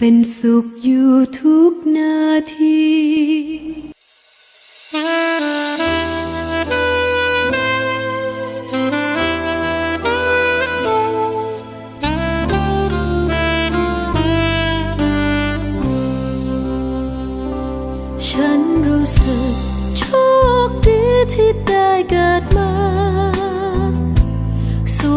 เป็นสุขอยู่ทุกนาทีฉันรู้สึกโชคดีที่ได้เกิดมา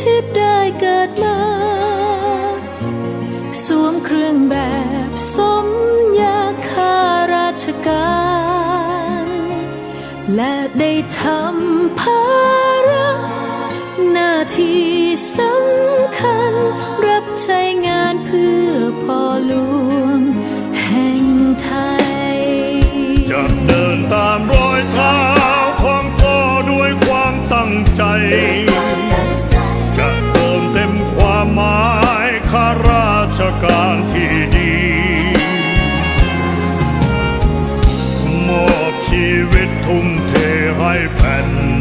ที่ได้เกิดมา สวมเครื่องแบบสมยาคาราชการ และได้ทำ ชการที่ดีมอบชีวิตทุ่มเทให้แผ่นดิน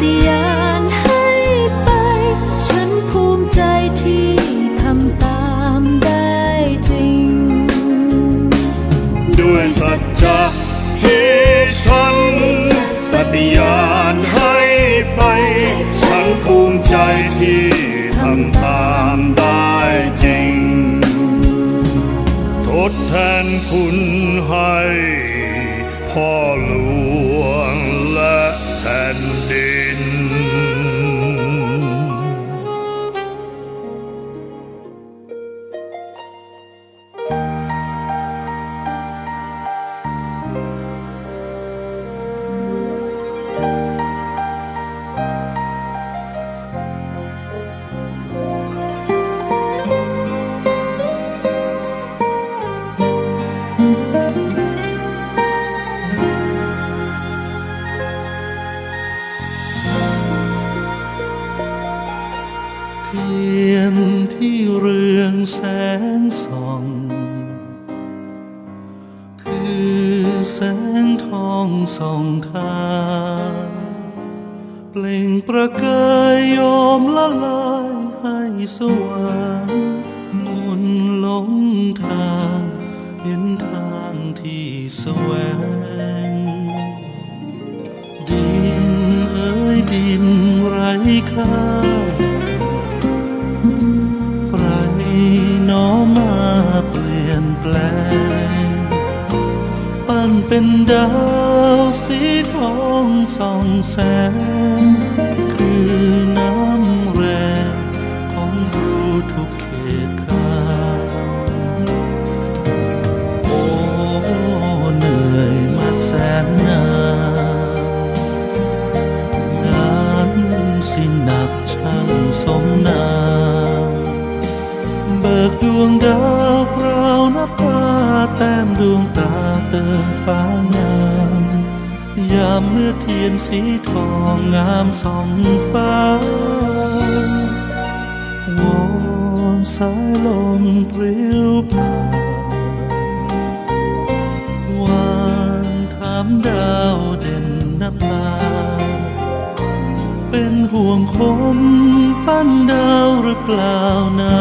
ฏิญาณให้ไป ฉันภูมิใจที่ทำตามได้จริง ด้วยสัจจะที่ฉันปฏิญาณให้ไป ฉันภูมิใจที่ทำตามได้จริง ทดแทนคุณให้ แสงทองส่องทางเปล่งประกายโยมละลายให้สว่างมนหลงทางเห็นทางที่แสวง ดินเอ้ยดินไร้ค่า ดาวสีทองส่องแสง คือน้ำแรงของรูทุกเขตข้าโอ้เหนื่อยมาแสนนานงานสิหนักช่างสมนามเบิกดวงดาวคราวนับตาแต้มดวงตา เติมฟ้างามยามเมื่อเทียนสีทองงามส่องฟ้าวอนสายลมปลิวผ่านวานถามดาวเด่นนภาเป็นห่วงคนปั้นดาวหรือเปล่านะ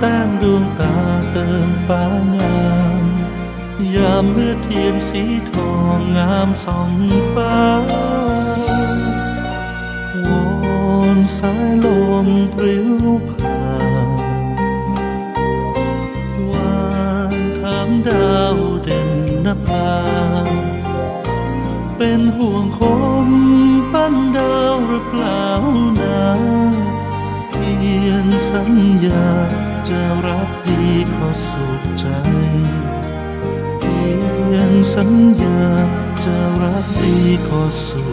แต้มดวงตาเติมฟ้างาม ยามเมื่อเทียนสีทองงามส่องฟ้าวอนสายลมปลิวผ่านวานถามดาวเด่นนภาเป็นห่วงค สัญญาจะรักดีขอสุ